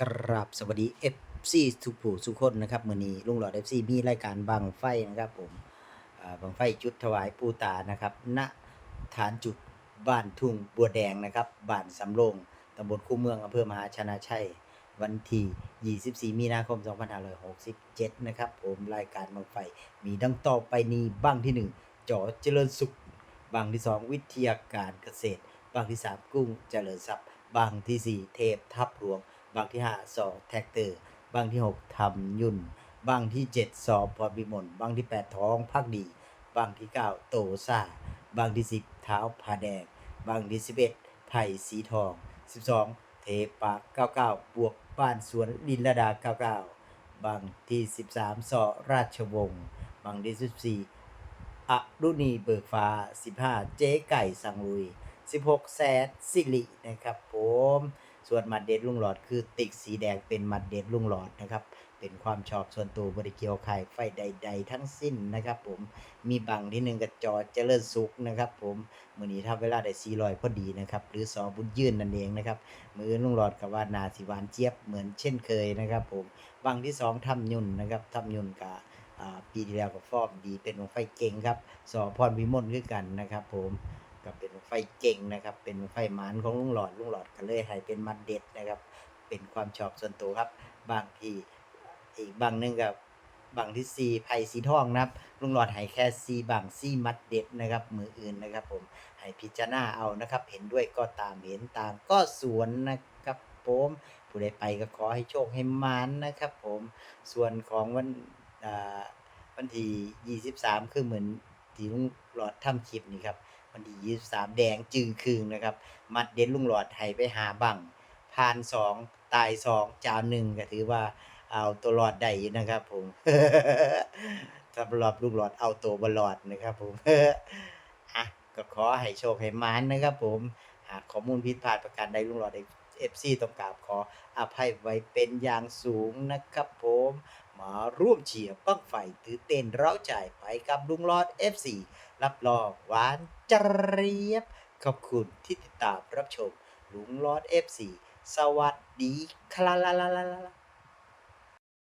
กราบสวัสดี FC ทุกผู้ทุกคนนะครับมือนี้ลุงหลอด FC มีรายการบังไฟนะครับผมอ่าบังไฟจุดถวายปูตานะครับณฐานจุดบ้านทุ่งบัวแดงนะครับบ้านสำโรงตำบลคูเมืองอำเภอมหาชนะชัย วันที่ 24 มีนาคม 2567 นะครับผมรายการบังไฟมีดังต่อไปนี้บ้างที่ 1จอเจริญสุขบางที่ 2 วิทยาการเกษตรบางที่ 3 กุ้งเจริญทรัพย์บางที่ 4 เทพทับหลวง บางที่5สอแท็กเตอร์ บางที่6ทำยุ่น บางที่7สอบพรบิมลบางที่8ท้องพักดี บางที่9โตซ่า บางที่10เท้าผาแดง บางที่11ไผ่สีทอง12เทปาก99บวกบ้านสวนลินลดา99บางที่13สามสอราชวงศ์บางที่14อรุณีเบิกฟ้า 15 เจ๊ไก่สังลุย 16 แสนสิรินะครับผม ส่วนมัดเด็ดลุงหลอดคือติกสีแดงเป็นมัดเด็ดลุงหลอดนะครับ เป็นความชอบส่วนตัวบริเกียวไข่ไฟใด ๆ ทั้งสิ้นนะครับ ผมมีบังที่หนึ่งกับจอเจริญสุขนะครับ ผมมือนี้ทำเวลาได้400พอดีนะครับ หรือสอบุญยื่นนั่นเองนะครับ มือลุงหลอดกับว่านาสิวานเจี๊ยบเหมือนเช่นเคยนะครับ ผมบังที่สองทำยุ่นนะครับทำยุ่นกับปีที่แล้วก็ฟอร์มดีเป็นวงไฟเก่งครับสอพรวิมลคือกันนะครับ ผม ก็เป็นไฟเก่งนะครับ เป็นไฟหมานของลุงหลอดลุงหลอดก็เลยให้เป็นมัดเด็ดนะครับ เป็นความชอบส่วนตัวครับ บางทีอีกบางหนึงกับบางที่ซีไผ่สีทองนะครับ ลุงหลอดให้แค่ซีบางซีมัดเด็ดนะครับ มืออื่นนะครับ ผมให้พิจารณาเอานะครับ เห็นด้วยก็ตามเห็นตามก็สวนนะครับผมผู้ใดไปก็ขอให้โชคให้มานนะครับ ผมส่วนของวันวันที่ 23 คือเหมือนที่ลุงหลอดทำคลิปนี่ครับ วันที่23แดงจึงคืงนะครับ มัดเด็ดลุงหลอดให้ไปหาบังผ่านสองตายสองจาวหนึ่งก็ถือว่าเอาตัวรอดได้อยู่นะครับผมสำหรับลูกหลอดเอาตัวบรอดนะครับผมอะก็ขอให้โชคให้มานนะครับผมหากข้อมูลผิดพลาดประการใดลุงหลอดเอฟซีต้องกราบขออภัยไว้เป็นอย่างสูงนะครับผม มาร่วมเชียร์ปั้งไฟถือเต้นเร้าใจไปกับลุงลอด FC รับรองหวานเจรียบ ขอบคุณที่ติดตามรับชมลุงลอด FC สวัสดีครับ